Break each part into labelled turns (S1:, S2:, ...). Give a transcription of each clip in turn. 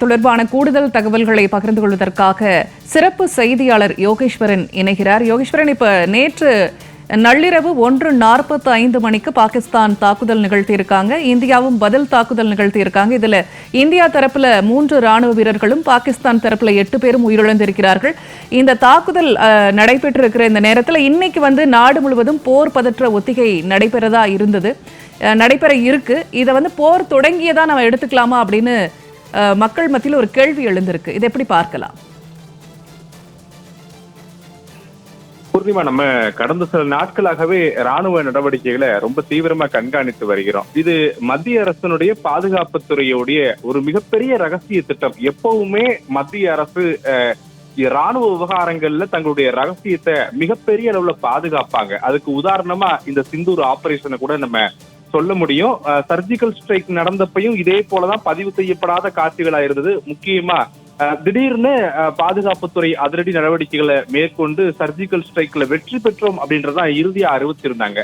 S1: தொடர்பான கூடுதல் தகவல்களை பகிர்ந்து கொள்வதற்காக சிறப்பு செய்தியாளர் யோகேஸ்வரன் இணைகிறார். யோகேஸ்வரன் இப்ப நேற்று நள்ளிரவு ஒன்று நாற்பத்தி ஐந்து மணிக்கு பாகிஸ்தான் தாக்குதல் நிகழ்த்தியிருக்காங்க. இந்தியாவும் பதில் தாக்குதல் நிகழ்த்தியிருக்காங்க. இதுல இந்தியா தரப்புல மூன்று ராணுவ வீரர்களும் பாகிஸ்தான் தரப்புல எட்டு பேரும் உயிரிழந்திருக்கிறார்கள். இந்த தாக்குதல் அஹ், நடைபெற்றிருக்கிற இந்த நேரத்தில் இன்னைக்கு வந்து நாடு முழுவதும் போர் பதற்ற ஒத்திகை நடைபெறதா இருந்தது. அஹ், நடைபெற இருக்கு. இதை வந்து போர் தொடங்கியதா நம்ம எடுத்துக்கலாமா அப்படின்னு மக்கள் மத்தியில் ஒரு கேள்வி எழுந்திருக்கு. இதை எப்படி பார்க்கலாம்?
S2: பூர்ணிமா நம்ம கடந்த சில நாட்களாகவே ராணுவ நடவடிக்கைகளை ரொம்ப தீவிரமா கண்காணித்து வருகிறோம். இது மத்திய அரசனுடைய பாதுகாப்பு துறையுடைய ஒரு மிகப்பெரிய ரகசிய திட்டம். எப்பவுமே மத்திய அரசு ராணுவ விவகாரங்கள்ல தங்களுடைய ரகசியத்தை மிகப்பெரிய அளவுல பாதுகாப்பாங்க. அதுக்கு உதாரணமா இந்த சிந்தூர் ஆபரேஷனை கூட நம்ம சொல்ல முடியும். சர்ஜிக்கல் ஸ்ட்ரைக் நடந்தப்பையும் இதே போலதான் பதிவு செய்யப்படாத காட்சிகளா இருந்தது முக்கியமா திடீர்னு பாதுகாப்புத்துறை அதிரடி நடவடிக்கைகளை மேற்கொண்டு சர்ஜிக்கல் ஸ்ட்ரைக்ல வெற்றி பெற்றோம் அப்படின்றதான் இறுதியா அறிவிச்சிருந்தாங்க.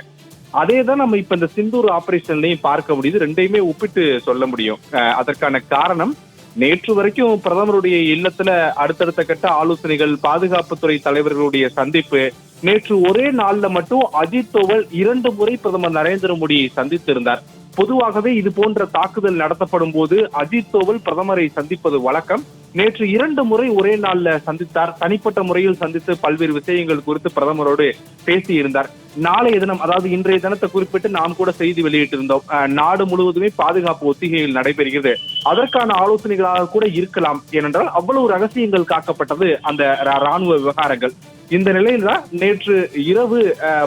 S2: அதே தான் நம்ம இப்ப இந்த சிந்தூர் ஆபரேஷன்லயும் பார்க்க முடியுது. ரெண்டையுமே ஒப்பிட்டு சொல்ல முடியும். அஹ், அதற்கான காரணம் நேற்று வரைக்கும் பிரதமருடைய இல்லத்துல அடுத்தடுத்த கட்ட ஆலோசனைகள் பாதுகாப்புத்துறை தலைவர்களுடைய சந்திப்பு நேற்று ஒரே நாள்ல மட்டும் அஜித் தோவல் இரண்டு முறை பிரதமர் நரேந்திர மோடியை சந்தித்திருந்தார். பொதுவாகவே இது போன்ற தாக்குதல் நடத்தப்படும் போது அஜித் தோவல் பிரதமரை சந்திப்பது வழக்கம். நேற்று இரண்டு முறை ஒரே நாள்ல சந்தித்தார். தனிப்பட்ட முறையில் சந்தித்து பல்வேறு விஷயங்கள் குறித்து பிரதமரோடு பேசியிருந்தார். நாளைய தினம் அதாவது இன்றைய தினத்தை குறிப்பிட்டு நாம் கூட செய்தி வெளியிட்டிருந்தோம். அஹ், நாடு முழுவதுமே பாதுகாப்பு ஒத்திகைகள் நடைபெறுகிறது. அதற்கான ஆலோசனைகளாக கூட இருக்கலாம். ஏனென்றால் அவ்வளவு ரகசியங்கள் காக்கப்பட்டது அந்த ராணுவ விவகாரங்கள். இந்த நிலையில தான் நேற்று இரவு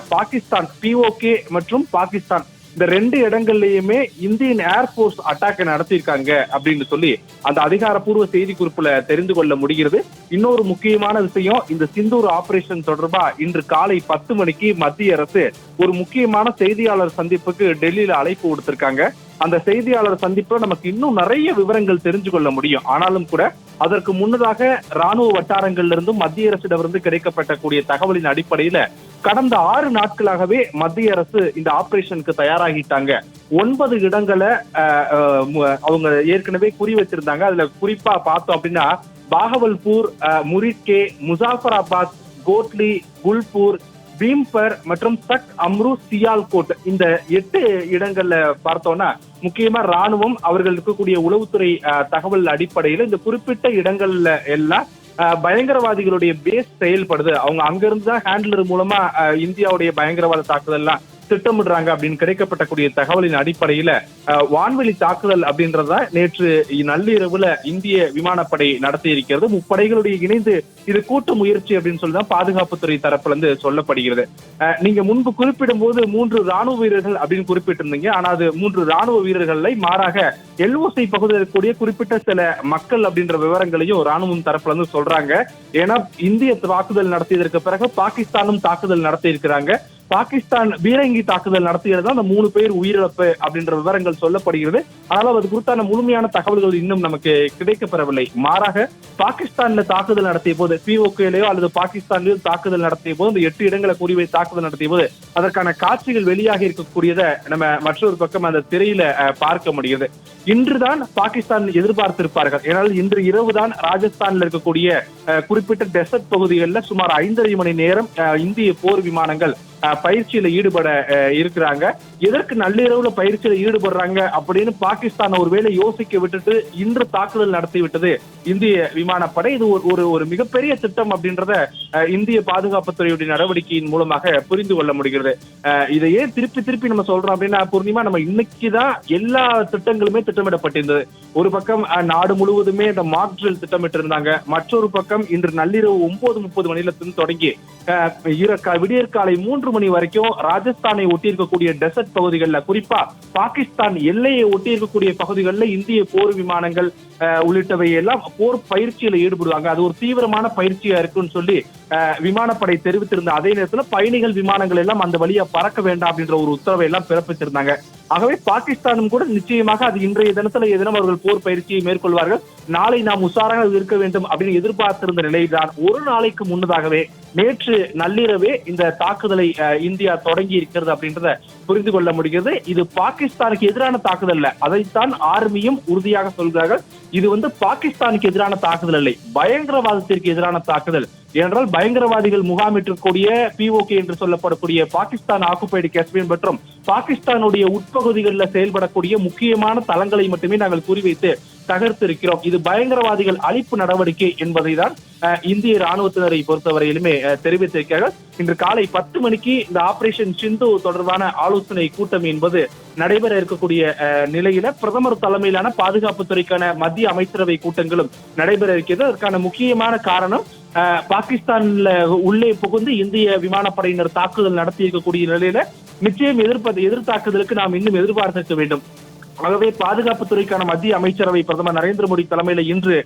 S2: பாகிஸ்தான் பிஓகே மற்றும் பாகிஸ்தான் இந்த ரெண்டு இடங்கள்லயுமே இந்தியன் ஏர்போர்ஸ் அட்டாக் நடத்தியிருக்காங்க அப்படின்னு சொல்லி அந்த அதிகாரப்பூர்வ செய்தி குறிப்புல தெரிந்து கொள்ள முடிகிறது. இன்னொரு முக்கியமான விஷயம் இந்த சிந்தூர் ஆபரேஷன் தொடர்பா இன்று காலை பத்து மணிக்கு மத்திய அரசு ஒரு முக்கியமான செய்தியாளர் சந்திப்புக்கு டெல்லியில அழைப்பு கொடுத்திருக்காங்க அந்த செய்தியாளர் சந்திப்புல நமக்கு இன்னும் நிறைய விவரங்கள் தெரிஞ்சு கொள்ள முடியும். ஆனாலும் கூட அதற்கு முன்னதாக ராணுவ வட்டாரங்கள்ல இருந்தும் மத்திய அரசிடமிருந்து கிடைக்கப்பட்டக்கூடிய தகவலின் அடிப்படையில கடந்த ஆறு நாட்களாகவே மத்திய அரசு இந்த ஆபரேஷனுக்கு தயாராகிட்டாங்க. ஒன்பது இடங்களை அவங்க ஏற்கனவே குறி வச்சிருந்தாங்க. அதுல குறிப்பா பார்த்தோம் அப்படின்னா பாகவல்பூர் அஹ், முரிட்கே முசாஃபராபாத் கோட்லி குல்பூர் பீம்பர் மற்றும் சக் அம்ரு சியால்கோட் இந்த எட்டு இடங்கள்ல பார்த்தோம்னா முக்கியமா ராணுவம் அவர்கள் இருக்கக்கூடிய உளவுத்துறை தகவல் அடிப்படையில இந்த குறிப்பிட்ட இடங்கள்ல எல்லாம் பயங்கரவாதிகளுடைய பேஸ் செயல்படுது. அவங்க அங்கிருந்து தான் ஹேண்ட்லர் மூலமா இந்தியாவுடைய பயங்கரவாத தாக்குதல் எல்லாம் திட்டமிடுறாங்க அப்படின்னு கிடைக்கப்பட்டக்கூடிய தகவலின் அடிப்படையில வான்வெளி தாக்குதல் அப்படின்றத நேற்று நள்ளிரவுல இந்திய விமானப்படை நடத்தி இருக்கிறது முப்படைகளுடைய இணைந்து இது கூட்டு முயற்சி அப்படின்னு சொல்லி தான் பாதுகாப்புத்துறை தரப்புல இருந்து சொல்லப்படுகிறது. நீங்க முன்பு குறிப்பிடும் போது மூன்று ராணுவ வீரர்கள் அப்படின்னு குறிப்பிட்டிருந்தீங்க. ஆனா அது மூன்று ராணுவ வீரர்களை மாறாக எல்ஓசி பகுதியில் இருக்கக்கூடிய குறிப்பிட்ட சில மக்கள் அப்படின்ற விவரங்களையும் ராணுவம் தரப்புல இருந்து சொல்றாங்க. ஏன்னா இந்திய தாக்குதல் நடத்தியதற்கு பிறகு பாகிஸ்தானும் தாக்குதல் நடத்தி இருக்கிறாங்க பாகிஸ்தான் பீரங்கி தாக்குதல் நடத்தியது அந்த மூணு பேர் உயிரிழப்பு அப்படின்ற விவரங்கள் சொல்லப்படுகிறது. ஆனால் அது குறித்தான முழுமையான தகவல்கள் இன்னும் நமக்கு கிடைக்கப்பெறவில்லை. மாறாக பாகிஸ்தான்ல தாக்குதல் நடத்திய போது பிஓகேலயோ அல்லது பாகிஸ்தான்லயோ தாக்குதல் நடத்திய போது இந்த எட்டு இடங்களை குறிவை தாக்குதல் நடத்திய போது அதற்கான காட்சிகள் வெளியாக இருக்கக்கூடியதை நம்ம மற்றொரு பக்கம் அந்த திரையில அஹ், பார்க்க முடியுது இன்றுதான் பாகிஸ்தான் எதிர்பார்த்திருப்பார்கள். ஏனால் இன்று இரவு தான் ராஜஸ்தான்ல இருக்கக்கூடிய குறிப்பிட்ட டெசர்ட் பகுதிகளில் சுமார் ஐந்தரை மணி நேரம் இந்திய போர் விமானங்கள் பயிற்சியில ஈடுபட இருக்கிறாங்க. எதற்கு நள்ளிரவுல பயிற்சியில ஈடுபடுறாங்க அப்படின்னு பாகிஸ்தான் ஒருவேளை யோசிக்க விட்டுட்டு இன்று தாக்குதல் நடத்தி விட்டது இந்திய விமானப்படை. இது ஒரு ஒரு மிகப்பெரிய திட்டம் அப்படின்றத இந்திய பாதுகாப்புத்துறையுடைய நடவடிக்கையின் மூலமாக புரிந்து கொள்ள முடிகிறது. இதையே இதை ஏன் திருப்பி திருப்பி நம்ம சொல்றோம் அப்படின்னா பூர்ணிமா நம்ம இன்னைக்குதான் எல்லா திட்டங்களுமே திட்டமிடப்பட்டிருந்தது. ஒரு பக்கம் நாடு முழுவதுமே இந்த மாக் ட்ரில் திட்டமிட்டிருந்தாங்க. மற்றொரு பக்கம் இன்று நள்ளிரவு ஒன்பது முப்பது மணியிலிருந்து தொடங்கி விடியற்காலை மூன்று மணி வரைக்கும் ராஜஸ்தானை ஒட்டி இருக்கக்கூடிய டெசர்ட் பகுதிகளில் குறிப்பா பாகிஸ்தான் எல்லையை ஒட்டி இருக்கக்கூடிய பகுதிகளில் இந்திய போர் விமானங்கள் உள்ளிட்டவை எல்லாம் போர் பயிற்சியில ஈடுபடுவாங்க. அது ஒரு தீவிரமான பயிற்சியா இருக்குன்னு சொல்லி விமானப்படை தெரிவித்திருந்த அதே நேரத்தில் பயணிகள் விமானங்கள் எல்லாம் அந்த வழியா பறக்க வேண்டாம் அப்படின்ற ஒரு உத்தரவை எல்லாம் பிறப்பித்திருந்தாங்க ஆகவே பாகிஸ்தானும் கூட நிச்சயமாக அது இன்றைய தினத்துல தினம் அவர்கள் போர் பயிற்சியை மேற்கொள்வார்கள். நாளை நாம் உஷாராக இருக்க வேண்டும் அப்படின்னு எதிர்பார்த்திருந்த நிலையில்தான் ஒரு நாளைக்கு முன்னதாகவே நேற்று நள்ளிரவே இந்த தாக்குதலை இந்தியா தொடங்கி இருக்கிறது அப்படின்றத புரிந்து கொள்ள முடிகிறது. இது பாகிஸ்தானுக்கு எதிரான தாக்குதல் அல்ல. அதைத்தான் ஆர்மியும் உறுதியாக சொல்கிறார்கள். இது வந்து பாகிஸ்தானுக்கு எதிரான தாக்குதல் இல்லை பயங்கரவாதத்திற்கு எதிரான தாக்குதல். ஏனென்றால் பயங்கரவாதிகள் முகாமிட்டிருக்கக்கூடிய பிஓகே என்று சொல்லப்படக்கூடிய பாகிஸ்தான் ஆக்குபைடு காஷ்மீர் மற்றும் பாகிஸ்தானுடைய உட்பகுதிகளில் செயல்படக்கூடிய முக்கியமான தளங்களை மட்டுமே நாங்கள் குறிவைத்து தகர்த்திருக்கிறோம். இது பயங்கரவாதிகள் அழிப்பு நடவடிக்கை என்பதை தான் இந்திய ராணுவத்தினரை பொறுத்தவரையிலுமே தெரிவித்திருக்கிறார்கள். இன்று காலை பத்து மணிக்கு இந்த ஆபரேஷன் சிந்து தொடர்பான ஆலோசனை கூட்டம் என்பது நடைபெற இருக்கக்கூடிய நிலையில பிரதமர் தலைமையிலான பாதுகாப்புத்துறைக்கான மத்திய அமைச்சரவை கூட்டங்களும் நடைபெற இருக்கிறது. அதற்கான முக்கியமான காரணம் பாகிஸ்தான்ல உள்ளே புகுந்து இந்திய விமானப்படையினர் தாக்குதல் நடத்தி இருக்கக்கூடிய நிலையில நிச்சயம் எதிர்ப்பது எதிர் தாக்குதலுக்கு நாம் இன்னும் எதிர்பார்த்திருக்க வேண்டும். ஆகவே பாதுகாப்புத்துறைக்கான மத்திய அமைச்சரவை பிரதமர் நரேந்திர மோடி தலைமையில இன்று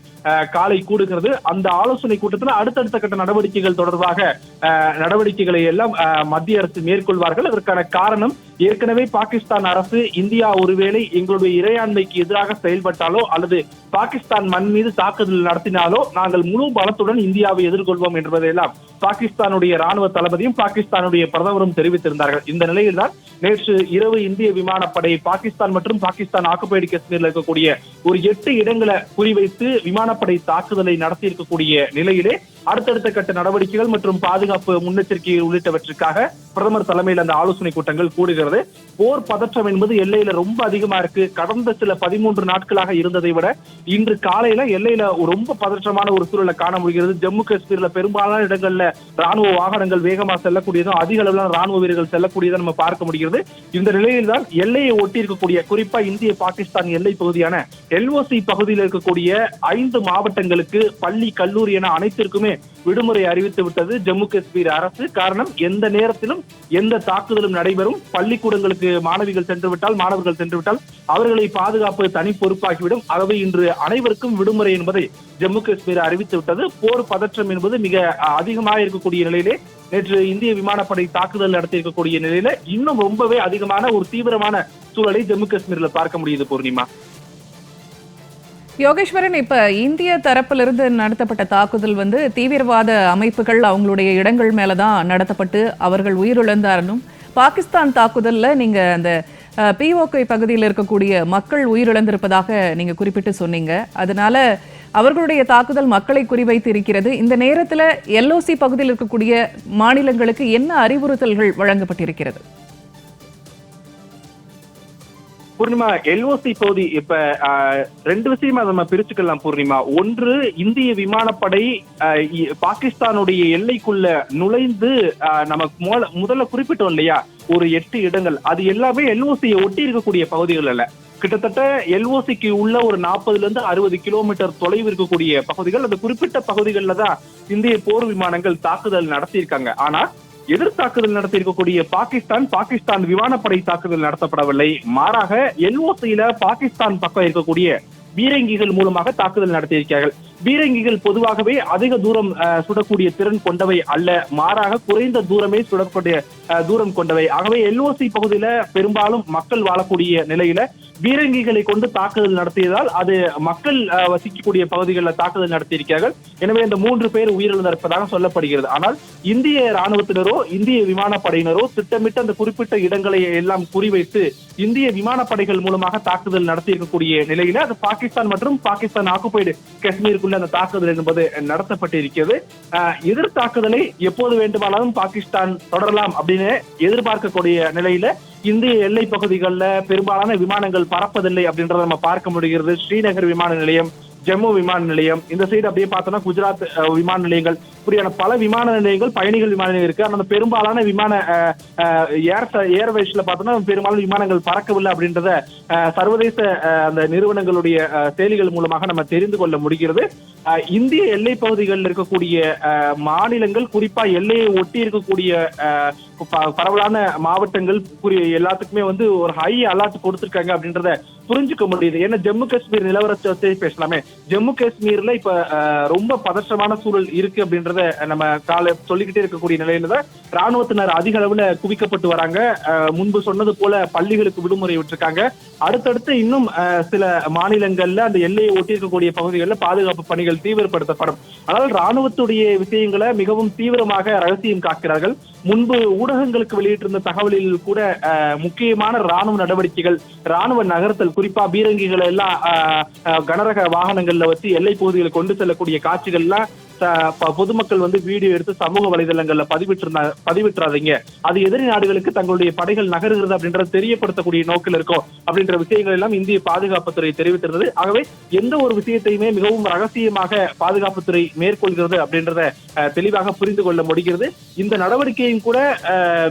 S2: காலை கூடுகிறது. அந்த ஆலோசனை கூட்டத்தில் அடுத்தடுத்த கட்ட நடவடிக்கைகள் தொடர்பாக நடவடிக்கைகளை எல்லாம் மத்திய அரசு மேற்கொள்வார்கள். அதற்கான காரணம் ஏற்கனவே பாகிஸ்தான் அரசு இந்தியா ஒருவேளை எங்களுடைய இறையாண்மைக்கு எதிராக செயல்பட்டாலோ அல்லது பாகிஸ்தான் மண் மீது தாக்குதல் நடத்தினாலோ நாங்கள் முழு பலத்துடன் இந்தியாவை எதிர்கொள்வோம் என்பதையெல்லாம் பாகிஸ்தானுடைய ராணுவ தளபதியும் பாகிஸ்தானுடைய பிரதமரும் தெரிவித்திருந்தார்கள். இந்த நிலையில்தான் நேற்று இரவு இந்திய விமானப்படை பாகிஸ்தான் மற்றும் பாகிஸ்தான் பாகிஸ்தான் ஆக்குபைடு காஷ்மீர்ல இருக்கக்கூடிய ஒரு எட்டு இடங்களை குறிவைத்து விமானப்படை தாக்குதலை நடத்தி இருக்கக்கூடிய நிலையிலே அடுத்தடுத்த கட்ட நடவடிக்கைகள் மற்றும் பாதுகாப்பு முன்னெச்சரிக்கை உள்ளிட்டவற்றுக்காக பிரதமர் தலைமையில் அந்த ஆலோசனை கூட்டங்கள் கூடுகிறது. போர் பதற்றம் என்பது எல்லையில ரொம்ப அதிகமா இருக்கு. கடந்த சில பதிமூன்று நாட்களாக இருந்ததை விட இன்று காலையில எல்லையில ரொம்ப பதற்றமான ஒரு சூழலை காண முடிகிறது. ஜம்மு காஷ்மீர்ல பெரும்பாலான இடங்கள்ல ராணுவ வாகனங்கள் வேகமா செல்லக்கூடியதும் அதிக அளவிலான ராணுவ வீரர்கள் செல்லக்கூடியதை நம்ம பார்க்க முடிகிறது. இந்த நிலையில் தான் எல்லையை ஒட்டி இருக்கக்கூடிய குறிப்பா இந்திய பாகிஸ்தான் எல்லை பகுதியான எல்ஓசி பகுதியில் இருக்கக்கூடிய ஐந்து மாவட்டங்களுக்கு பள்ளி கல்லூரி என அனைத்திற்குமே விடுமுறை அறிவித்து விட்டது ஜம்மு காஷ்மீர் அரசு. காரணம் எந்த நேரத்திலும் எந்த தாக்குதலும் நடைபெறும். பள்ளிக்கூடங்களுக்கு மாணவிகள் சென்று விட்டால் மாணவர்கள் சென்று விட்டால் அவர்களை பாதுகாப்பு தனி பொறுப்பாகிவிடும். ஆகவே இன்று அனைவருக்கும் விடுமுறை என்பதை ஜம்மு காஷ்மீர் அறிவித்து விட்டது. போர் பதற்றம் என்பது மிக அதிகமாக இருக்கக்கூடிய நிலையிலே நேற்று இந்திய விமானப்படை தாக்குதல் நடத்தியிருக்கக்கூடிய நிலையில இன்னும் ரொம்பவே அதிகமான ஒரு தீவிரமான சூழலை ஜம்மு காஷ்மீர்ல பார்க்க முடியுது பூர்ணிமா.
S1: யோகேஸ்வரன் இப்ப இந்திய தரப்பிலிருந்து நடத்தப்பட்ட தாக்குதல் வந்து தீவிரவாத அமைப்புகள் அவங்களுடைய இடங்கள் மேலதான் நடத்தப்பட்டு அவர்கள் உயிரிழந்தாலும் பாகிஸ்தான் தாக்குதல்ல நீங்க அந்த பிஓகே பகுதியில் இருக்கக்கூடிய மக்கள் உயிரிழந்திருப்பதாக நீங்க குறிப்பிட்டு சொன்னீங்க. அதனால அவர்களுடைய தாக்குதல் மக்களை குறிவைத்து இருக்கிறது இந்த நேரத்தில் எல்ஓசி பகுதியில் இருக்கக்கூடிய மாநிலங்களுக்கு என்ன அறிவுறுத்தல்கள் வழங்கப்பட்டிருக்கிறது?
S2: பூர்ணிமா எல்ஓசி பகுதி இப்ப ஆஹ், ரெண்டு விஷயமா நம்ம பிரிச்சுக்கலாம் பூர்ணிமா. ஒன்று இந்திய விமானப்படை ஆஹ், பாகிஸ்தானுடைய எல்லைக்குள்ள நுழைந்து ஆஹ், நமக்கு முதல்ல குறிப்பிட்டோம் இல்லையா? ஒரு எட்டு இடங்கள். அது எல்லாமே எல்ஓசியை ஒட்டி இருக்கக்கூடிய பகுதிகள் அல்ல. கிட்டத்தட்ட எல்ஓசிக்கு உள்ள ஒரு நாற்பதுல இருந்து அறுபது கிலோமீட்டர் தொலைவு இருக்கக்கூடிய பகுதிகள் அந்த குறிப்பிட்ட பகுதிகளில் தான் இந்திய போர் விமானங்கள் தாக்குதல் நடத்தியிருக்காங்க. ஆனா எதிர் தாக்குதல் நடத்தி இருக்கக்கூடிய பாகிஸ்தான் பாகிஸ்தான் விமானப்படை தாக்குதல் நடத்தப்படவில்லை. மாறாக எல்ஓசியில பாகிஸ்தான் பக்கம் இருக்கக்கூடிய பீரங்கிகள் மூலமாக தாக்குதல் நடத்தியிருக்கிறார்கள். பீரங்கிகள் பொதுவாகவே அதிக தூரம் சுடக்கூடிய திறன் கொண்டவை அல்ல. மாறாக குறைந்த தூரமே சுடக்கூடிய தூரம் கொண்டவை. ஆகவே எல்ஓசி பகுதியில பெரும்பாலும் மக்கள் வாழக்கூடிய நிலையில பீரங்கிகளை கொண்டு தாக்குதல் நடத்தியதால் அது மக்கள் வசிக்கக்கூடிய பகுதிகளில் தாக்குதல் நடத்தியிருக்கிறார்கள். எனவே இந்த மூன்று பேர் உயிரிழந்திருப்பதாக சொல்லப்படுகிறது. ஆனால் இந்திய ராணுவத்தினரோ இந்திய விமானப்படையினரோ திட்டமிட்டு அந்த குறிப்பிட்ட இடங்களை எல்லாம் குறிவைத்து இந்திய விமானப்படைகள் மூலமாக தாக்குதல் நடத்தியிருக்கக்கூடிய நிலையில அது பாகிஸ்தான் மற்றும் பாகிஸ்தான் ஆக்குபைடு உள்ள அந்த தாக்குதல் என்பது நடத்தப்பட்டிருக்கிறது. எதிர் தாக்குதலை எப்போது வேண்டுமானாலும் பாகிஸ்தான் தொடரலாம் அப்படின்னு எதிர்பார்க்கக்கூடிய நிலையில இந்திய எல்லை பகுதிகளில் பெரும்பாலான விமானங்கள் பறப்பதில்லை அப்படின்றத நம்ம பார்க்க முடிகிறது. ஸ்ரீநகர் விமான நிலையம் ஜம்மு விமான நிலையம் இந்த சைடு அப்படியே பார்த்தோம்னா குஜராத் விமான நிலையங்கள் இப்படியான பல விமான நிலையங்கள் பயணிகள் விமான நிலையம் இருக்கு. ஆனால் பெரும்பாலான விமான ஏர் ஏர்வேஸ்ல பார்த்தோம்னா பெரும்பாலும் விமானங்கள் பறக்கவில்லை அப்படின்றத சர்வதேச அந்த நிறுவனங்களுடைய செயலிகள் மூலமாக நம்ம தெரிந்து கொள்ள முடிகிறது. இந்திய எல்லை பகுதிகளில் இருக்கக்கூடிய மாநிலங்கள் குறிப்பா எல்லையை ஒட்டி இருக்கக்கூடிய பரவலான மாவட்டங்கள் கூறிய எல்லாத்துக்குமே வந்து ஒரு ஹை அலர்ட் கொடுத்திருக்காங்க அப்படின்றத புரிஞ்சுக்க முடியுது. ஏன்னா ஜம்மு காஷ்மீர் நிலவரத்தை பேசலாமே. ஜம்மு காஷ்மீர்ல இப்ப ரொம்ப பதற்றமான சூழல் இருக்கு அப்படின்றத நம்ம கால சொல்லிக்கிட்டே இருக்கக்கூடிய நிலையில தான் ராணுவத்தினர் அதிக அளவுல குவிக்கப்பட்டு வராங்க. முன்பு சொன்னது போல பள்ளிகளுக்கு விடுமுறை விட்டுருக்காங்க. அடுத்தடுத்து இன்னும் சில மாநிலங்கள்ல அந்த எல்லையை ஒட்டி இருக்கக்கூடிய பகுதிகளில் பாதுகாப்பு பணிகள் தீவிரப்படுத்தப்படும். ஆனால் ராணுவத்துடைய விஷயங்களை மிகவும் தீவிரமாக ரகசியம் காக்கிறார்கள். முன்பு ஊடகங்களுக்கு வெளியிட்டிருந்த தகவலில் கூட முக்கியமான ராணுவ நடவடிக்கைகள் ராணுவ நகர்த்தல் குறிப்பா பீரங்கிகளை எல்லாம் கனரக வாகனங்கள்ல வச்சு எல்லை பகுதிகளை கொண்டு செல்லக்கூடிய காட்சிகள்லாம் பொதுமக்கள் வந்து வீடியோ எடுத்து சமூக வலைதளங்கள்ல பதிவிட்டிருந்தாங்க பதிவிட்டுறாதீங்க. அது எதிரி நாடுகளுக்கு தங்களுடைய படைகள் நகருகிறது அப்படின்றத தெரியப்படுத்தக்கூடிய நோக்கில் இருக்கும் அப்படின்ற விஷயங்கள் எல்லாம் இந்திய பாதுகாப்புத்துறை தெரிவித்திருந்தது. ஆகவே எந்த ஒரு விஷயத்தையுமே மிகவும் ரகசியமாக பாதுகாப்புத்துறை மேற்கொள்கிறது அப்படின்றத தெளிவாக புரிந்து கொள்ள முடிகிறது. இந்த நடவடிக்கையும் கூட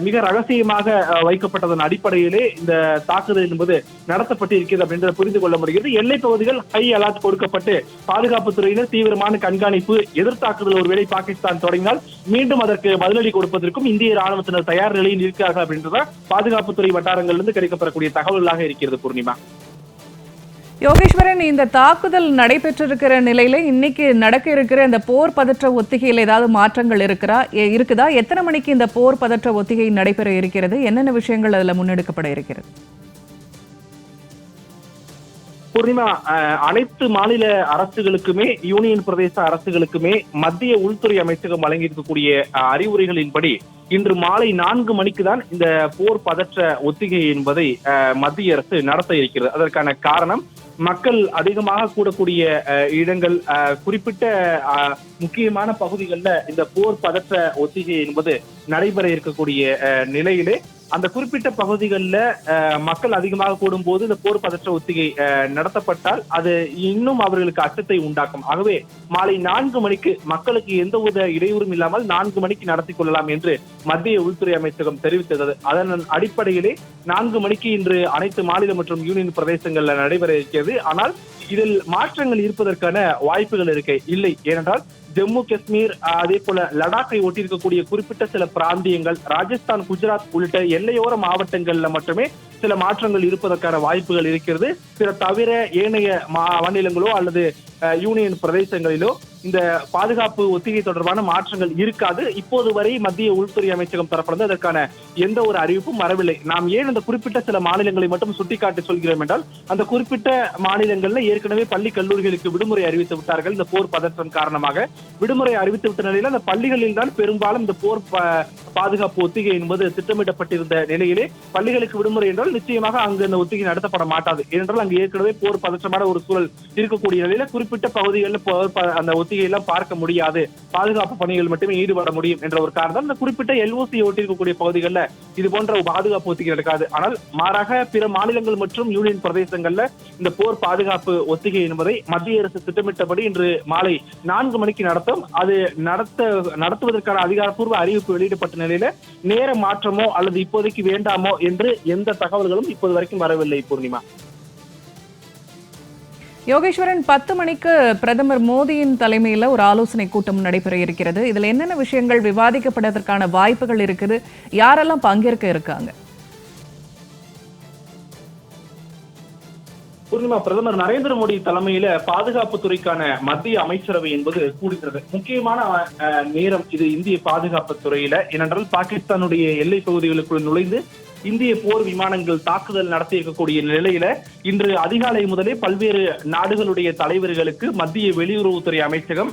S2: மிக ரகசியமாக வைக்கப்பட்டதன் அடிப்படையிலே இந்த தாக்குதல் என்பது நடத்தப்பட்டிருக்கிறது அப்படின்றத புரிந்து கொள்ள முடிகிறது. எல்லை பகுதிகள் ஹை அலர்ட் கொடுக்கப்பட்டு பாதுகாப்புத்துறையினர் தீவிரமான கண்காணிப்பு தாக்குதல் ஒருவேளை பாகிஸ்தான் தொடங்கினால் மீண்டும் அதற்கு பதிலடி கொடுப்பதற்கும் இந்திய ராணுவத்தினர் தயார் நிலையில் இருக்கிறார்கள் அப்படின்றத பாதுகாப்புத்துறை வட்டாரங்களிலிருந்து கிடைக்கப்பெறக்கூடிய தகவல்களாக இருக்கிறது பூர்ணிமா.
S1: யோகேஸ்வரன் இந்த தாக்குதல் நடைபெற்றிருக்கிற நிலையில இன்னைக்கு நடக்க இருக்கிற இந்த போர் பதற்ற ஒத்திகையில் ஏதாவது மாற்றங்கள் இருக்கிறா இருக்குதா? எத்தனை மணிக்கு இந்த போர் பதற்ற ஒத்திகை நடைபெற இருக்கிறது? என்னென்ன விஷயங்கள் அதுல முன்னெடுக்கப்பட இருக்கிறது?
S2: பூர்ணிமா அனைத்து மாநில அரசுகளுக்குமே யூனியன் பிரதேச அரசுகளுக்குமே மத்திய உள்துறை அமைச்சகம் வழங்கி இருக்கக்கூடிய அறிவுரைகளின்படி இன்று மாலை நான்கு மணிக்கு தான் இந்த போர் பதற்ற ஒத்திகை என்பதை மத்திய அரசு நடத்த இருக்கிறது. அதற்கான காரணம் மக்கள் அதிகமாக கூடக்கூடிய இடங்கள் அஹ், குறிப்பிட்ட முக்கியமான பகுதிகளில் இந்த போர் பதற்ற ஒத்திகை என்பது நடைபெற இருக்கக்கூடிய அஹ், நிலையிலே அந்த குறிப்பிட்ட பகுதிகளில் மக்கள் அதிகமாக கூடும் போது இந்த போர் பதற்ற ஒத்திகை நடத்தப்பட்டால் அது இன்னும் அவர்களுக்கு அச்சத்தை உண்டாக்கும். ஆகவே மாலை நான்கு மணிக்கு மக்களுக்கு எந்த வித இடையூறும் இல்லாமல் நான்கு மணிக்கு நடத்தி கொள்ளலாம் என்று மத்திய உள்துறை அமைச்சகம் தெரிவித்தது. அதன் அடிப்படையிலே நான்கு மணிக்கு இன்று அனைத்து மாநில மற்றும் யூனியன் பிரதேசங்களில் நடைபெற இருக்கிறது. ஆனால் இதில் மாற்றங்கள் இருப்பதற்கான வாய்ப்புகள் இருக்க இல்லை. ஏனென்றால் ஜம்மு காஷ்மீர் அதே போல லடாக்கை ஒட்டியிருக்கக்கூடிய குறிப்பிட்ட சில பிராந்தியங்கள் ராஜஸ்தான் குஜராத் உள்ளிட்ட எல்லையோர மாவட்டங்கள்ல மட்டுமே சில மாற்றங்கள் இருப்பதற்கான வாய்ப்புகள் இருக்கிறது. சில தவிர ஏனைய மா- மாநிலங்களோ அல்லது யூனியன் பிரதேசங்களிலோ இந்த பாதுகாப்பு ஒத்திகை தொடர்பான மாற்றங்கள் இருக்காது. இப்போது வரை மத்திய உள்துறை அமைச்சகம் தரப்பிலிருந்து அதற்கான எந்த ஒரு அறிவிப்பும் வரவில்லை. நாம் ஏன் அந்த குறிப்பிட்ட சில மாநிலங்களை மட்டும் சுட்டிக்காட்டி சொல்கிறோம் என்றால் அந்த குறிப்பிட்ட மாநிலங்கள்ல ஏற்கனவே பள்ளி கல்லூரிகளுக்கு விடுமுறை அறிவித்து விட்டார்கள். இந்த போர் பதற்றம் காரணமாக விடுமுறை அறிவித்து விட்ட நிலையில் அந்த பள்ளிகளில் தான் பெரும்பாலும் இந்த போர் பாதுகாப்பு ஒத்திகை என்பது திட்டமிடப்பட்டிருந்த நிலையிலே பள்ளிகளுக்கு விடுமுறை என்றால் நிச்சயமாக அங்கு அந்த ஒத்திகை நடத்தப்பட மாட்டாது. ஏனென்றால் அங்கு ஏற்கனவே போர் பதற்றமான ஒரு சூழல் இருக்கக்கூடிய நிலையில குறிப்பிட்ட பகுதிகளில் அந்த ஒத்திகை எல்லாம் பார்க்க முடியாது. பாதுகாப்பு பணிகள் மட்டுமே ஈடுபட முடியும் என்ற ஒரு காரணம் இந்த குறிப்பிட்ட எல்ஓசி ஒட்டிருக்கக்கூடிய பகுதிகளில் இது போன்ற பாதுகாப்பு ஒத்திகை நடக்காது. ஆனால் மாறாக பிற மாநிலங்கள் மற்றும் யூனியன் பிரதேசங்கள்ல இந்த போர் பாதுகாப்பு ஒத்திகை என்பதை மத்திய அரசு திட்டமிட்டபடி இன்று மாலை நான்கு மணிக்கு நடத்தும். அது நடத்த நடத்துவதற்கான அதிகாரப்பூர்வ அறிவிப்பு வெளியிடப்பட்ட நிலையில நேர மாற்றமோ அல்லது இப்போதைக்கு வேண்டாமோ என்று எந்த தகவல்களும் இப்போது வரைக்கும் வரவில்லை பூர்ணிமா.
S1: யோகேஸ்வரன் பத்து மணிக்கு பிரதமர் மோடியின் தலைமையில் ஒரு ஆலோசனை கூட்டம் நடைபெற இருக்கிறது. இதில் என்னென்ன விஷயங்கள் விவாதிக்கப்படுவதற்கான வாய்ப்புகள் இருக்குது? யாரெல்லாம் பங்கேற்க இருக்காங்க?
S2: பூர்ணிமா பிரதமர் நரேந்திர மோடி தலைமையில பாதுகாப்பு துறைக்கான மத்திய அமைச்சரவை என்பது கூடுகிறது. முக்கியமான அஹ், நேரம் இது இந்திய பாதுகாப்பு துறையில ஏனென்றால் பாகிஸ்தானுடைய எல்லை பகுதிகளுக்குள் நுழைந்து இந்திய போர் விமானங்கள் தாக்குதல் நடத்தி இருக்கக்கூடிய நிலையில இன்று அதிகாலை முதலே பல்வேறு நாடுகளுடைய தலைவர்களுக்கு மத்திய வெளியுறவுத்துறை அமைச்சகம்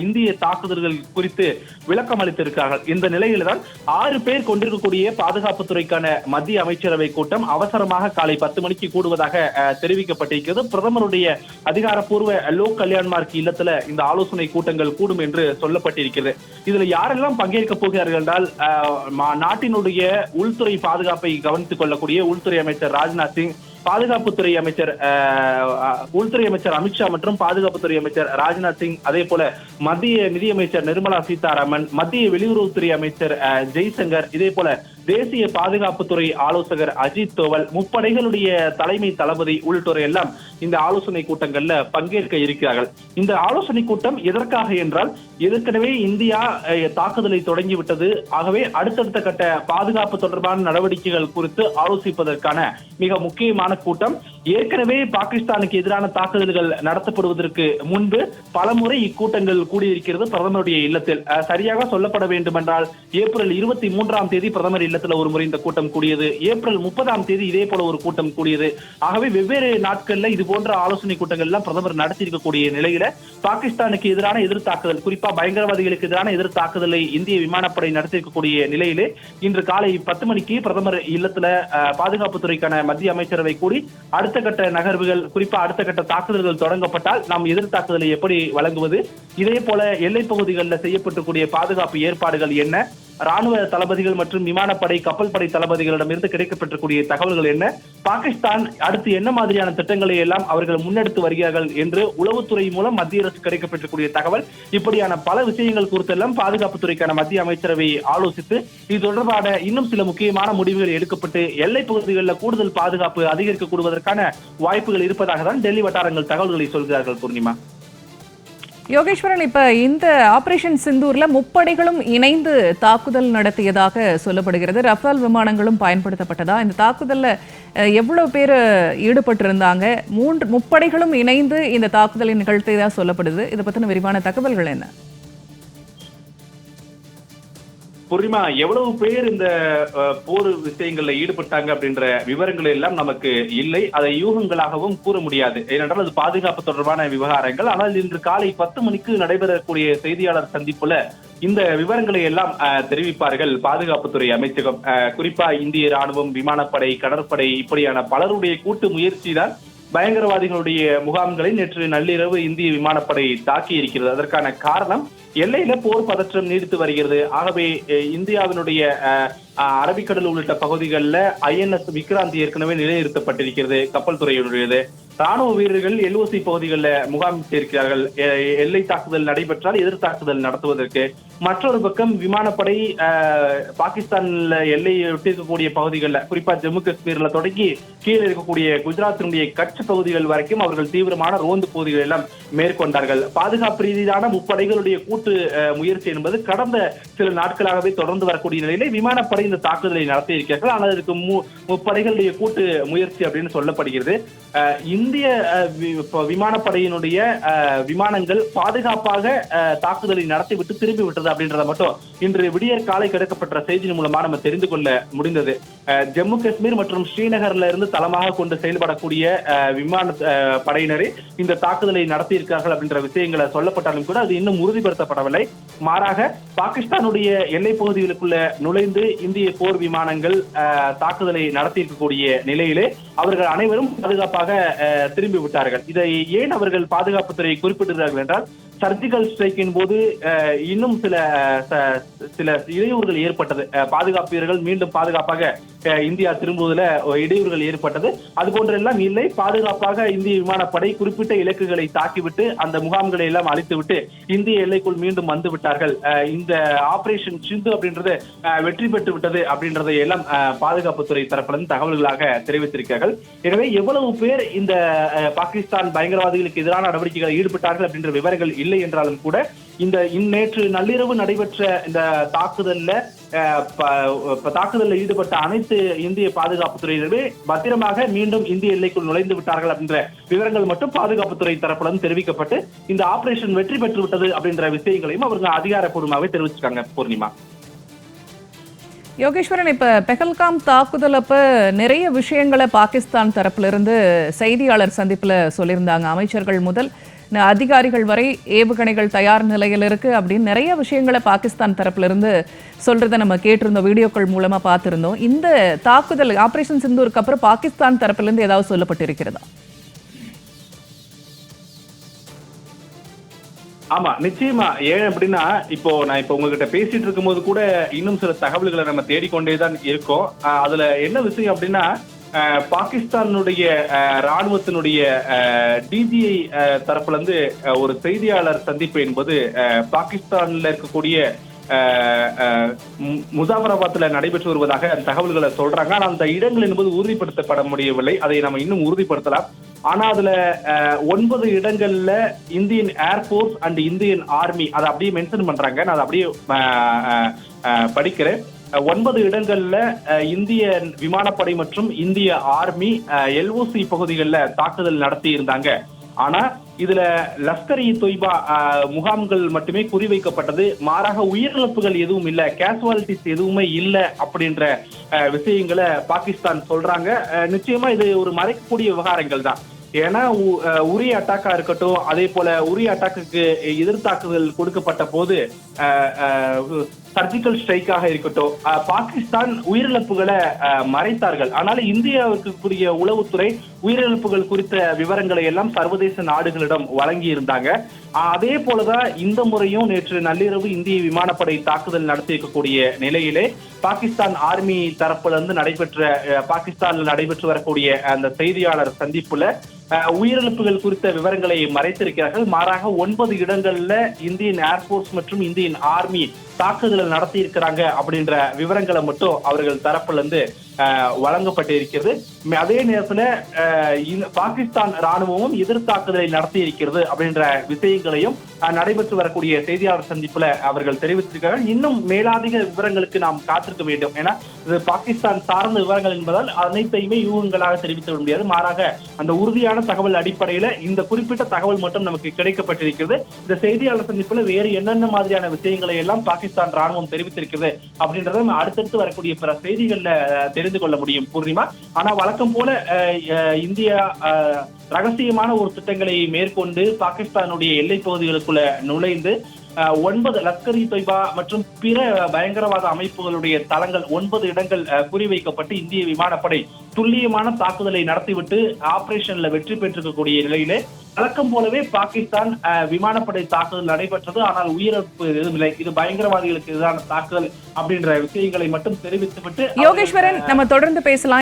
S2: இந்திய தாக்குதல்கள் குறித்து விளக்கம் அளித்திருக்கிறார்கள். இந்த நிலையில தான் ஆறு பேர் கொண்டிருக்கக்கூடிய பாதுகாப்புத்துறைக்கான மத்திய அமைச்சரவை கூட்டம் அவசரமாக காலை பத்து மணிக்கு கூடுவதாக தெரிவிக்கப்பட்டிருக்கிறது. பிரதமருடைய அதிகாரப்பூர்வ லோக் கல்யாண் மார்க் இல்லத்துல இந்த ஆலோசனை கூட்டங்கள் கூடும் என்று சொல்லப்பட்டிருக்கிறது. இதுல யாரெல்லாம் பங்கேற்க போகிறார்கள் என்றால் அஹ், நாட்டினுடைய உள்துறை பாதுகாப்பை கவனித்துக் கொள்ளக்கூடிய உள்துறை அமைச்சர் ராஜ்நாத் சிங் பாதுகாப்புத்துறை அமைச்சர் உள்துறை அமைச்சர் அமித்ஷா மற்றும் பாதுகாப்புத்துறை அமைச்சர் ராஜ்நாத் சிங் அதே போல மத்திய நிதியமைச்சர் நிர்மலா சீதாராமன் மத்திய வெளியுறவுத்துறை அமைச்சர் ஜெய்சங்கர் இதே போல தேசிய பாதுகாப்புத்துறை ஆலோசகர் அஜித் தோவல் முப்படைகளுடைய தலைமை தளபதி உள்ளிட்டோர் எல்லாம் இந்த ஆலோசனை கூட்டங்கள்ல பங்கேற்க இருக்கிறார்கள். இந்த ஆலோசனை கூட்டம் எதற்காக என்றால் ஏற்கனவே இந்தியா தாக்குதலை தொடங்கிவிட்டது. ஆகவே அடுத்தடுத்த கட்ட பாதுகாப்பு தொடர்பான நடவடிக்கைகள் குறித்து ஆலோசிப்பதற்கான மிக முக்கியமான கூட்டம். ஏற்கனவே பாகிஸ்தானுக்கு எதிரான தாக்குதல்கள் நடத்தப்படுவதற்கு முன்பு பலமுறை இக்கூட்டங்கள் கூடியிருக்கிறது பிரதமருடைய இல்லத்தில். அஹ், சரியாக சொல்லப்பட வேண்டும் என்றால் ஏப்ரல் இருபத்தி மூன்றாம் தேதி பிரதமர் இல்லத்தில் ஒரு முறை இந்த கூட்டம் கூடியது. ஏப்ரல் முப்பதாம் தேதி இதே போல ஒரு கூட்டம் கூடியது. ஆகவே வெவ்வேறு நாட்கள்ல இது போன்ற ஆலோசனை கூட்டங்கள் எல்லாம் பிரதமர் நடத்தியிருக்கக்கூடிய நிலையில பாகிஸ்தானுக்கு எதிரான எதிர்த்தாக்குதல் குறிப்பா பயங்கரவாதிகளுக்கு எதிரான எதிர்த்தாக்குதலை இந்திய விமானப்படை நடத்தியிருக்கக்கூடிய நிலையிலே இன்று காலை பத்து மணிக்கு பிரதமர் இல்லத்துல பாதுகாப்புத்துறைக்கான மத்திய அமைச்சரவை கூடி அடுத்த கட்ட நகர்வுகள் குறிப்பா அடுத்த கட்ட தாக்குதல்கள் தொடங்கப்பட்டால் நாம் எதிர் தாக்குதலை எப்படி வழங்குவது? இதே போல எல்லை பகுதிகளில் செய்யப்பட்டிருக்கூடிய பாதுகாப்பு ஏற்பாடுகள் என்ன? ராணுவ தளபதிகள் மற்றும் விமானப்படை கப்பல் படை தளபதிகளிடமிருந்து கிடைக்கப்பட்டிருக்கூடிய தகவல்கள் என்ன? பாகிஸ்தான் அடுத்து என்ன மாதிரியான திட்டங்களை எல்லாம் அவர்கள் முன்னெடுத்து வருகிறார்கள் என்று உளவுத்துறை மூலம் மத்திய அரசு கிடைக்கப்பட்டிருக்கூடிய தகவல். இப்படியான பல விஷயங்கள் குறித்தெல்லாம் பாதுகாப்புத்துறைக்கான மத்திய அமைச்சரவை ஆலோசித்து இது தொடர்பான இன்னும் சில முக்கியமான முடிவுகள் எடுக்கப்பட்டு எல்லை பகுதிகளில் கூடுதல் பாதுகாப்பு அதிகரிக்க கூடுவதற்கான வாய்ப்புகள் இருப்பதாக தான் டெல்லி வட்டாரங்கள் தகவல்களை சொல்கிறார்கள் பூர்ணிமா.
S1: யோகேஸ்வரன் இப்ப இந்த ஆபரேஷன் சிந்தூர்ல முப்படைகளும் இணைந்து தாக்குதல் நடத்தியதாக சொல்லப்படுகிறது. ரஃபால் விமானங்களும் பயன்படுத்தப்பட்டதா? இந்த தாக்குதல்ல எவ்வளவு பேர் ஈடுபட்டிருந்தாங்க? மூன்று முப்படைகளும் இணைந்து இந்த தாக்குதலை நிகழ்த்தியதா சொல்லப்படுது. இதை பத்தின விரிவான தகவல்கள் என்ன?
S2: பூர்ணிமா எவ்வளவு பேர் இந்த போர் விஷயங்கள்ல ஈடுபட்டாங்க அப்படின்ற விவரங்கள் எல்லாம் நமக்கு இல்லை. அதை யூகங்களாகவும் கூற முடியாது. ஏனென்றால் அது பாதுகாப்பு தொடர்பான விவகாரங்கள். ஆனால் இன்று காலை பத்து மணிக்கு நடைபெறக்கூடிய செய்தியாளர் சந்திப்புல இந்த விவரங்களை எல்லாம் அஹ், தெரிவிப்பார்கள் பாதுகாப்புத்துறை அமைச்சகம். அஹ், குறிப்பா இந்திய ராணுவம் விமானப்படை கடற்படை இப்படியான பலருடைய கூட்டு முயற்சி தான் பயங்கரவாதிகளுடைய முகாம்களை நேற்று நள்ளிரவு இந்திய விமானப்படை தாக்கி இருக்கிறது அதற்கான காரணம் எல்லையில போர் பதற்றம் நீடித்து வருகிறது. ஆகவே இந்தியாவினுடைய அரபிக்கடல் உள்ளிட்ட பகுதிகளில் ஐஎன்எஸ் விக்ராந்தி ஏற்கனவே நிலைநிறுத்தப்பட்டிருக்கிறது கப்பல் துறையினுடையது. ராணுவ வீரர்கள் எல்ஓசி பகுதிகளில் முகாமிட்டிருக்கிறார்கள் எல்லை தாக்குதல் நடைபெற்றால் எதிர் தாக்குதல் நடத்துவதற்கு. மற்றொரு பக்கம் விமானப்படை பாகிஸ்தான்ல எல்லையை ஒட்டி இருக்கக்கூடிய பகுதிகளில் குறிப்பா ஜம்மு காஷ்மீர்ல தொடங்கி கீழே இருக்கக்கூடிய குஜராத்தினுடைய கட்ச் பகுதிகள் வரைக்கும் அவர்கள் தீவிரமான ரோந்து பகுதிகள் எல்லாம் மேற்கொண்டார்கள். பாதுகாப்பு ரீதியான முப்படைகளுடைய கூட்டு அஹ், முயற்சி என்பது கடந்த சில நாட்களாகவே தொடர்ந்து வரக்கூடிய நிலையில விமானப்படை இந்த தாக்குதலை நடத்தி இருக்கிறார்கள் ஆனால் இதுக்கு முப்படைகளுடைய கூட்டு முயற்சி அப்படின்னு சொல்லப்படுகிறது. இந்திய விமானப்படையினுடைய விமானங்கள் பாதுகாப்பாக தாக்குதலை நடத்திவிட்டு திரும்பி விட்டது அப்படின்றத மட்டும் இன்று விடியற் காலை கிடைக்கப்பட்ட செய்தியின் மூலமா நம்ம தெரிந்து கொள்ள முடிந்தது. ஜம்மு காஷ்மீர் மற்றும் ஸ்ரீநகர்ல இருந்து தளமாக கொண்டு செயல்படக்கூடிய விமான அஹ், படையினரே இந்த தாக்குதலை நடத்தியிருக்கார்கள் அப்படின்ற விஷயங்களை சொல்லப்பட்டாலும் கூட அது இன்னும் உறுதிப்படுத்தப்படவில்லை. மாறாக பாகிஸ்தானுடைய எல்லை பகுதிகளுக்குள்ள நுழைந்து இந்திய போர் விமானங்கள் தாக்குதலை நடத்தியிருக்கக்கூடிய நிலையிலே அவர்கள் அனைவரும் பாதுகாப்பாக திரும்பி விட்டார்கள். இதை ஏன் அவர்கள் பாதுகாப்புத்துறை குறிப்பிடுகிறார்கள் என்றால் சர்ஜிக்கல் ஸ்ட்ரைக்கின் போது இன்னும் சில சில இடையூறுகள் ஏற்பட்டது. அஹ், பாதுகாப்பு வீரர்கள் மீண்டும் பாதுகாப்பாக இந்தியா திரும்புவதில் இடையூறுகள் ஏற்பட்டது. அது போன்றெல்லாம் இல்லை. பாதுகாப்பாக இந்திய விமானப்படை குறிப்பிட்ட இலக்குகளை தாக்கிவிட்டு அந்த முகாம்களை எல்லாம் அழித்துவிட்டு இந்திய எல்லைக்குள் மீண்டும் வந்து விட்டார்கள். அஹ், இந்த ஆபரேஷன் சிந்து அப்படின்றது வெற்றி பெற்று விட்டது அப்படின்றதை எல்லாம் பாதுகாப்புத்துறை தரப்பிலிருந்து தகவல்களாக தெரிவித்திருக்கிறார்கள். எனவே எவ்வளவு பேர் இந்த பாகிஸ்தான் பயங்கரவாதிகளுக்கு எதிரான நடவடிக்கைகளில் ஈடுபட்டார்கள் அப்படின்ற விவரங்கள் இல்லை என்றாலும் கூட இந்த நேற்று நள்ளிரவு நடைபெற்ற இந்த தாக்குதல்ல தாக்குதலில் ஈடுபட்ட அனைத்து இந்திய பாதுகாப்புத்துறையினருமே பத்திரமாக மீண்டும் இந்திய எல்லைக்குள் நுழைந்து விட்டார்கள் அப்படின்ற விவரங்கள் மட்டும் பாதுகாப்புத்துறை தரப்புடன் தெரிவிக்கப்பட்டு இந்த ஆபரேஷன் வெற்றி பெற்று விட்டது அப்படின்ற விஷயங்களையும் அவங்க அதிகாரப்பூர்வமாகவே தெரிவிச்சிருக்காங்க பூர்ணிமா.
S1: யோகேஸ்வரன் இப்ப பெஹல்காம் தாக்குதல் அப்ப நிறைய விஷயங்களை பாகிஸ்தான் தரப்பிலிருந்து செய்தியாளர் சந்திப்புல சொல்லியிருந்தாங்க. அமைச்சர்கள் முதல் அதிகாரிகள் வரை ஏவுகணைகள் தயார் நிலையில் இருக்கு அப்படின்னு நிறைய விஷயங்களை பாகிஸ்தான் தரப்புல இருந்து சொல்றதை நம்ம கேட்டிருந்தோம் வீடியோக்கள் மூலமா பார்த்திருந்தோம். இந்த தாக்குதல் ஆபரேஷன் சிந்தூருக்கு அப்புறம் பாகிஸ்தான் தரப்புல இருந்து ஏதாவது சொல்லப்பட்டிருக்கிறதா?
S2: ஆமா நிச்சயமா. ஏன் அப்படின்னா இப்போ நான் இப்போ உங்ககிட்ட பேசிட்டு இருக்கும்போது கூட இன்னும் சில தகவல்களை நம்ம தேடிக்கொண்டே தான் இருக்கோம் அதுல என்ன விஷயம் அப்படின்னா பாகிஸ்தானுடைய ராணுவத்தினுடைய டிஜிஐ தரப்புல இருந்து ஒரு செய்தியாளர் சந்திப்பு என்பது ஆஹ் பாகிஸ்தான்ல இருக்கக்கூடிய அஹ், முசாஃபராபாத்ல நடைபெற்று வருவதாக தகவல்களை சொல்றாங்க. ஆனால் அந்த இடங்கள் என்பது உறுதிப்படுத்தப்பட முடியவில்லை. அதை நம்ம இன்னும் உறுதிப்படுத்தலாம். ஆனா அதுல அஹ், ஒன்பது இடங்கள்ல Indian air force and Indian army அதை அப்படியே மென்ஷன் பண்றாங்க. நான் அதை அப்படியே படிக்கிறேன். ஒன்பது இடங்கள்ல அஹ், இந்திய விமானப்படை மற்றும் இந்திய ஆர்மி எல்ஓசி பகுதிகளில் தாக்குதல் நடத்தி இருந்தாங்க ஆனா இதுல லஷ்கர் இ தொய்பா அஹ், முகாம்கள் மட்டுமே குறிவைக்கப்பட்டது. மாறாக உயிரிழப்புகள் எதுவும் இல்ல கேசுவாலிட்டிஸ் எதுவுமே இல்ல அப்படின்ற அஹ், விஷயங்களை பாகிஸ்தான் சொல்றாங்க. நிச்சயமா இது ஒரு மறைக்கக்கூடிய விவகாரங்கள் தான். ஏன்னா உ- அஹ், உரிய அட்டாக்கா இருக்கட்டும் அதே போல உரிய அட்டாக்குக்கு எதிர்த்தாக்குதல் கொடுக்கப்பட்ட போது சர்ஜிக்கல் ஸ்ட்ரைக்காக இருக்கட்டும் பாகிஸ்தான் உயிரிழப்புகளை மறைத்தார்கள். ஆனால் இந்தியாவுக்கு கூடிய உளவுத்துறை உயிரிழப்புகள் குறித்த விவரங்களை எல்லாம் சர்வதேச நாடுகளிடம் வழங்கி இருந்தாங்க அதே போலதான் இந்த முறையும் நேற்று நள்ளிரவு இந்திய விமானப்படை தாக்குதல் நடத்தியிருக்கக்கூடிய நிலையிலே பாகிஸ்தான் ஆர்மி தரப்புல இருந்து நடைபெற்ற பாகிஸ்தானில் பாகிஸ்தான்ல நடைபெற்று வரக்கூடிய அந்த செய்தியாளர் சந்திப்புல உயிரிழப்புகள் குறித்த விவரங்களை மறைத்திருக்கிறார்கள். மாறாக ஒன்பது இடங்கள்ல இந்தியன் ஏர்போர்ஸ் மற்றும் இந்தியன் ஆர்மி தாக்குதல் நடத்தி இருக்கிறாங்க அப்படின்ற விவரங்களை மட்டும் அவர்கள் தரப்புல இருந்து அஹ், வழங்கப்பட்டிருக்கிறது. அதே நேரத்துல பாகிஸ்தான் ராணுவமும் எதிர்த்தாக்குதலை நடத்தி இருக்கிறது அப்படின்ற விஷயங்களையும் நடைபெற்று வரக்கூடிய செய்தியாளர் சந்திப்புல அவர்கள் தெரிவித்திருக்கிறார்கள். இன்னும் மேலாதிக விவரங்களுக்கு நாம் காத்திருக்க வேண்டும். ஏன்னா இது பாகிஸ்தான் சார்ந்த விவரங்கள் என்பதால் அனைத்தையுமே யூகங்களாக தெரிவித்து விட முடியாது. மாறாக அந்த உறுதியான தகவல் அடிப்படையில இந்த குறிப்பிட்ட தகவல் மட்டும் நமக்கு கிடைக்கப்பட்டிருக்கிறது. இந்த செய்தியாளர் சந்திப்புல வேறு என்னென்ன மாதிரியான விஷயங்களை எல்லாம் பாகிஸ்தான் ராணுவம் தெரிவித்திருக்கிறது அப்படின்றத அடுத்தடுத்து வரக்கூடிய பிற செய்திகள்ல தெரிந்து கொள்ள முடியும். பூர்ணிமா ஆனா வழக்கம் போல இந்தியா ரகசியமான ஒரு திட்டங்களை மேற்கொண்டு பாகிஸ்தானுடைய எல்லைப் பகுதிகளுக்குள்ள நுழைந்து ஒன்பது லஷ்கர் இ தொய்பா மற்றும் பிற பயங்கரவாத அமைப்புகளுடைய தளங்கள் ஒன்பது இடங்கள் குறிவைக்கப்பட்டு இந்திய விமானப்படை துல்லியமான தாக்குதலை நடத்திவிட்டு ஆபரேஷன்ல வெற்றி பெற்றிருக்கக்கூடிய நிலையிலே வழக்கம் போலவே பாகிஸ்தான் விமானப்படை தாக்குதல் நடைபெற்றது. ஆனால் உயிரிழப்பு எதுவும் இல்லை. இது பயங்கரவாதிகளுக்கு எதிரான தாக்குதல் அப்படின்ற விஷயங்களை மட்டும் தெரிவித்துவிட்டு
S1: யோகேஸ்வரன் நம்ம தொடர்ந்து பேசலாம்.